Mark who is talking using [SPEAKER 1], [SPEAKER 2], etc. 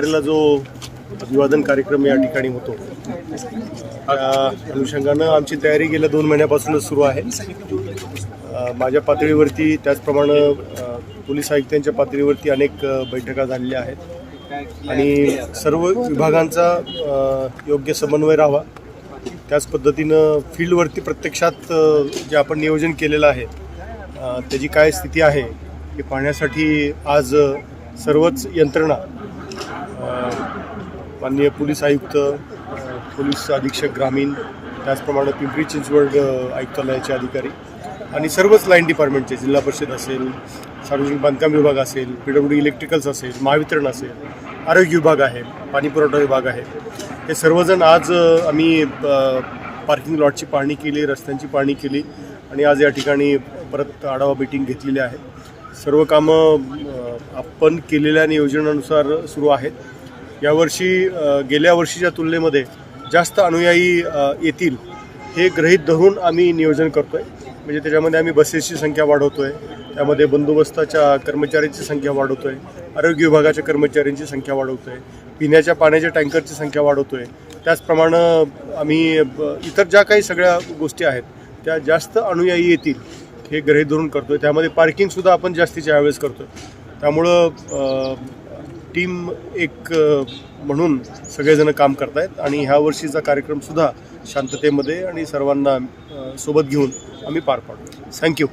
[SPEAKER 1] ला जो अभिवादन कार्यक्रम या ठिकाणी होतो त्या अनुषंगानं आमची तयारी गेल्या दोन महिन्यापासूनच सुरू आहे. माझ्या पातळीवरती त्याचप्रमाणे पोलीस आयुक्तांच्या पातळीवरती अनेक बैठका झालेल्या आहेत. आणि सर्व विभागांचा योग्य समन्वय राहावा. त्याच पद्धतीनं फील्डवरती प्रत्यक्षात जे आपण नियोजन केलेलं आहे त्याची काय स्थिती आहे हे पाहण्यासाठी आज सर्वच यंत्रणा माननीय पोलीस आयुक्त पोलीस अधीक्षक ग्रामीण त्याचप्रमाणे पिंपरी चिंचवड आयुक्तालयाचे अधिकारी आणि सर्वच लाईन डिपार्टमेंटचे जिल्हा परिषद असेल सार्वजनिक बांधकाम विभाग असेल पी डब्ल्यू इलेक्ट्रिकल्स असेल महावितरण असेल आरोग्य विभाग आहे पाणी पुरवठा विभाग आहे. हे सर्वजण आज आम्ही पार्किंग लॉटची पाहणी केली रस्त्यांची पाहणी केली आणि आज या ठिकाणी परत आढावा मिटिंग घेतलेली आहे. सर्व कामं आपण केलेल्या नियोजनानुसार सुरू आहेत. यावर्षी गेल्या वर्षीच्या तुलनेमध्ये जास्त अनुयायी येतील हे गृहित धरून आम्ही नियोजन करतो आहे म्हणजे त्याच्यामध्ये आम्ही बसेसची संख्या वाढवतो आहे त्यामध्ये बंदोबस्ताच्या कर्मचाऱ्यांची संख्या वाढवतो आहे आरोग्य विभागाच्या कर्मचाऱ्यांची संख्या वाढवतो आहे पिण्याच्या पाण्याच्या टँकरची संख्या वाढवतो आहे त्याचप्रमाणे आम्ही ब- इतर ज्या काही सगळ्या गोष्टी आहेत त्या जास्त अनुयायी येतील हे गृहित धरून करतो आहे त्यामध्ये पार्किंगसुद्धा आपण जास्तीच्या वेळेस आहे त्यामुळं टीम एक म्हणून सगळेजण काम करतायत आणि ह्या वर्षीचा कार्यक्रमसुद्धा शांततेमध्ये आणि सर्वांना सोबत घेऊन आम्ही पार पाडतो थँक्यू